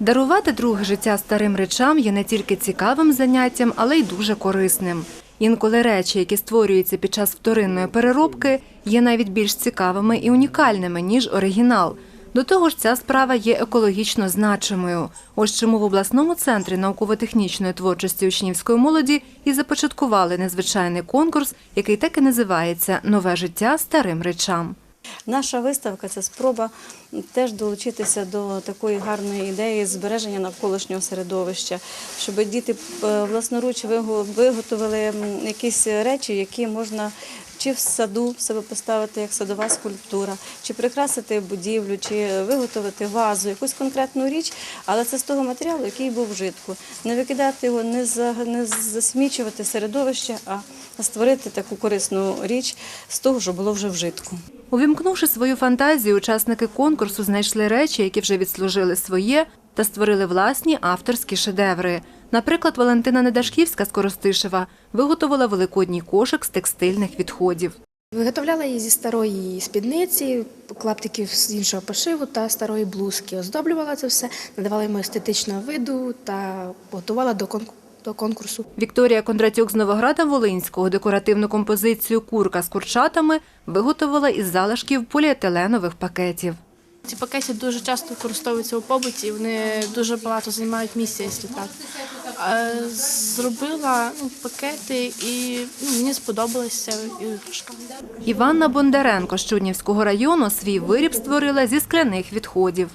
Дарувати друге життя старим речам є не тільки цікавим заняттям, але й дуже корисним. Інколи речі, які створюються під час вторинної переробки, є навіть більш цікавими і унікальними, ніж оригінал. До того ж, ця справа є екологічно значимою. Ось чому в обласному центрі науково-технічної творчості учнівської молоді і започаткували незвичайний конкурс, який так і називається Нове життя старим речам. Наша виставка це спроба теж долучитися до такої гарної ідеї збереження навколишнього середовища, щоб діти е, власноруч виготовили якісь речі, які можна чи в саду себе поставити як садова скульптура, чи прикрасити будівлю, чи виготовити вазу, якусь конкретну річ, але це з того матеріалу, який був вжитку. Не викидати його, не не засмічувати середовище, а створити таку корисну річ з того, що було вже вжитку. Увімкнувши свою фантазію, учасники конкурсу знайшли речі, які вже відслужили своє, та створили власні авторські шедеври. Наприклад, Валентина Недашківська з Коростишева виготовила великодній кошик з текстильних відходів. Виготовляла її зі старої спідниці, клаптиків з іншого пошиву та старої блузки. Оздоблювала це все, надавала йому естетичного виду та готувала до конкурсу. До конкурсу. Вікторія Кондратюк з Новограда Волинського декоративну композицію Курка з курчатами виготовила із залишків поліетиленових пакетів. Ці пакети дуже часто використовуються у побуті, вони дуже багато займають місця, якщо так. Е, Зробила ну, пакети і ну, мені сподобалася іграшка. Іванна Бондаренко з Чуднівського району свій виріб створила зі скляних відходів.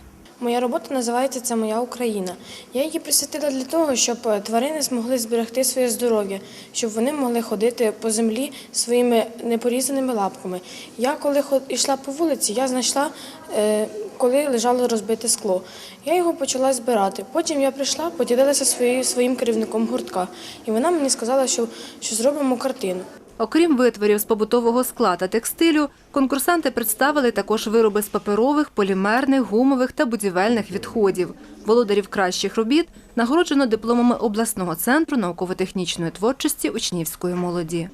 Моя робота називається Це моя Україна. Я її присвятила для того, щоб е, тварини змогли зберегти своє здоров'я, щоб вони могли ходити по землі своїми непорізаними лапками. Я коли йшла по вулиці, я знайшла, е, коли лежало розбите скло. Я його почала збирати. Потім я прийшла, поділилася своєю своїм керівником гуртка, і вона мені сказала, що, що зробимо картину. Окрім витворів з побутового скла та текстилю, конкурсанти представили також вироби з паперових, полімерних, гумових та будівельних відходів. Володарів кращих робіт нагороджено дипломами обласного центру науково-технічної творчості учнівської молоді.